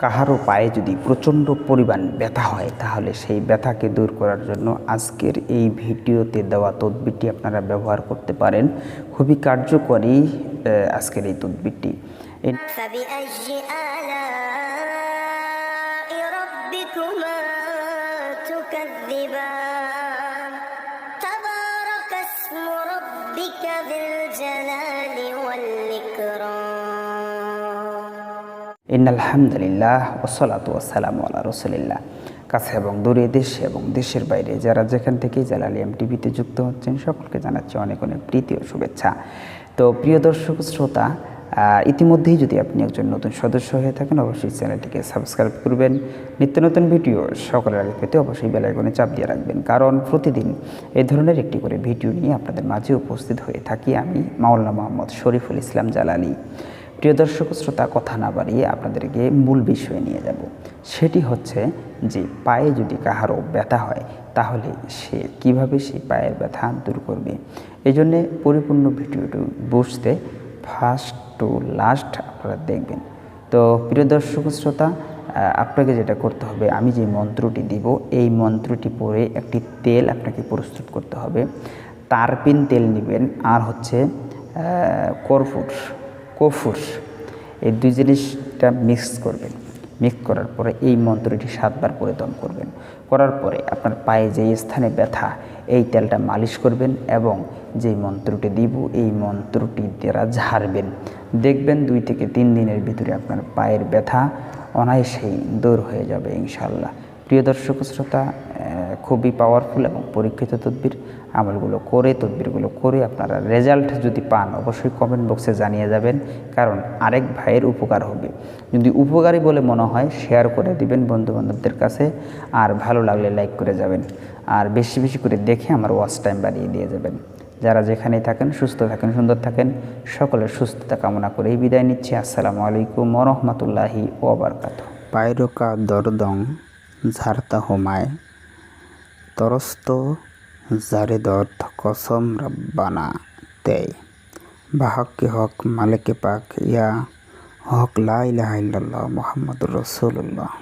কাহারও পায়ে যদি প্রচণ্ড পরিমাণ ব্যথা হয় তাহলে সেই ব্যথাকে দূর করার জন্য আজকের এই ভিডিওতে দেওয়া তদবিরটি আপনারা ব্যবহার করতে পারেন খুবই কার্যকরী আহ, আজকের এই তদবিরটি এই- فبأي آلاء ربكما تكذبان تبارك اسم ربك ذي الجلال والإكرام ইন আলহামদুলিল্লাহ ওসলাত ওসালাম আল্লাহ রসুলিল্লাহ। কাছে এবং দূরে দেশে এবং দেশের বাইরে যারা যেখান থেকে জালালিয়াম টিভিতে যুক্ত হচ্ছেন, সকলকে জানাচ্ছি অনেক অনেক প্রীতি ও শুভেচ্ছা। তো প্রিয় দর্শক, শ্রোতা ইতিমধ্যেই যদি আপনি একজন নতুন সদস্য হয়ে থাকেন, অবশ্যই চ্যানেলটিকে সাবস্ক্রাইব করবেন। নিত্য নতুন ভিডিও সকলের আগে পেতে অবশ্যই বেলাইকনে চাপ দিয়ে রাখবেন। কারণ প্রতিদিন এই ধরনের একটি করে ভিডিও নিয়ে আপনাদের মাঝে উপস্থিত হয়ে থাকি আমি, মাওলানা মোহাম্মদ শরীফুল ইসলাম জালালি। প্রিয় দর্শক শ্রোতা, কথা না বাড়িয়ে আপনাদেরকে মূল বিষয়ে নিয়ে যাব। সেটি হচ্ছে যে পায়ে যদি কাহারও ব্যথা হয়, তাহলে সে কীভাবে সেই পায়ের ব্যথা দূর করবে? এই জন্যে পরিপূর্ণ ভিডিওটি বুঝতে ফার্স্ট টু লাস্ট আপনারা দেখবেন। তো প্রিয় দর্শক শ্রোতা আপনাকে যেটা করতে হবে, আমি যে মন্ত্রটি দিব, এই মন্ত্রটি পরে একটি তেল আপনাকে প্রস্তুত করতে হবে। তারপিন তেল নেবেন, আর হচ্ছে কর্পূর। কফুর এই দুই জিনিসটা মিক্স করবেন। মিক্স করার পরে এই মন্ত্রটি সাতবার পরে দম করবেন। করার পরে আপনার পায়ে যে স্থানে ব্যথা, এই তেলটা মালিশ করবেন এবং যে মন্ত্রটি দিব, এই মন্ত্রটি দ্বারা ঝাড়বেন। দেখবেন দুই থেকে তিন দিনের ভিতরে আপনার পায়ের ব্যথা অনায়াসেই দূর হয়ে যাবে ইনশাল্লাহ প্রিয় দর্শক, শ্রোতা খুবই পাওয়ারফুল এবং পরীক্ষিত তদবির আমলগুলো করে, তদবিরগুলো করে আপনারা রেজাল্ট যদি পান, অবশ্যই কমেন্ট বক্সে জানিয়ে যাবেন। কারণ আরেক ভাইয়ের উপকার হবে। যদি উপকারী বলে মনে হয় শেয়ার করে দিবেন বন্ধুবান্ধবদের কাছে। আর ভালো লাগলে লাইক করে যাবেন। আর বেশি বেশি করে দেখে আমার ওয়াচ টাইম বাড়িয়ে দিয়ে যাবেন। যারা যেখানেই থাকেন, সুস্থ থাকেন, সুন্দর থাকেন, সকলের সুস্থতা কামনা করেই বিদায় নিচ্ছি। আসসালামু আলাইকুম রহমতুল্লাহি ওবরকাত পায়রকা দরদং ঝারতা হোমায় তরস্ত জারে দর্দ কসম রব্বানা বাহক বাহকে হক মালেকে পাক, ইয়া হক লা ইলাহা মুহাম্মাদুর রাসূলুল্লাহ।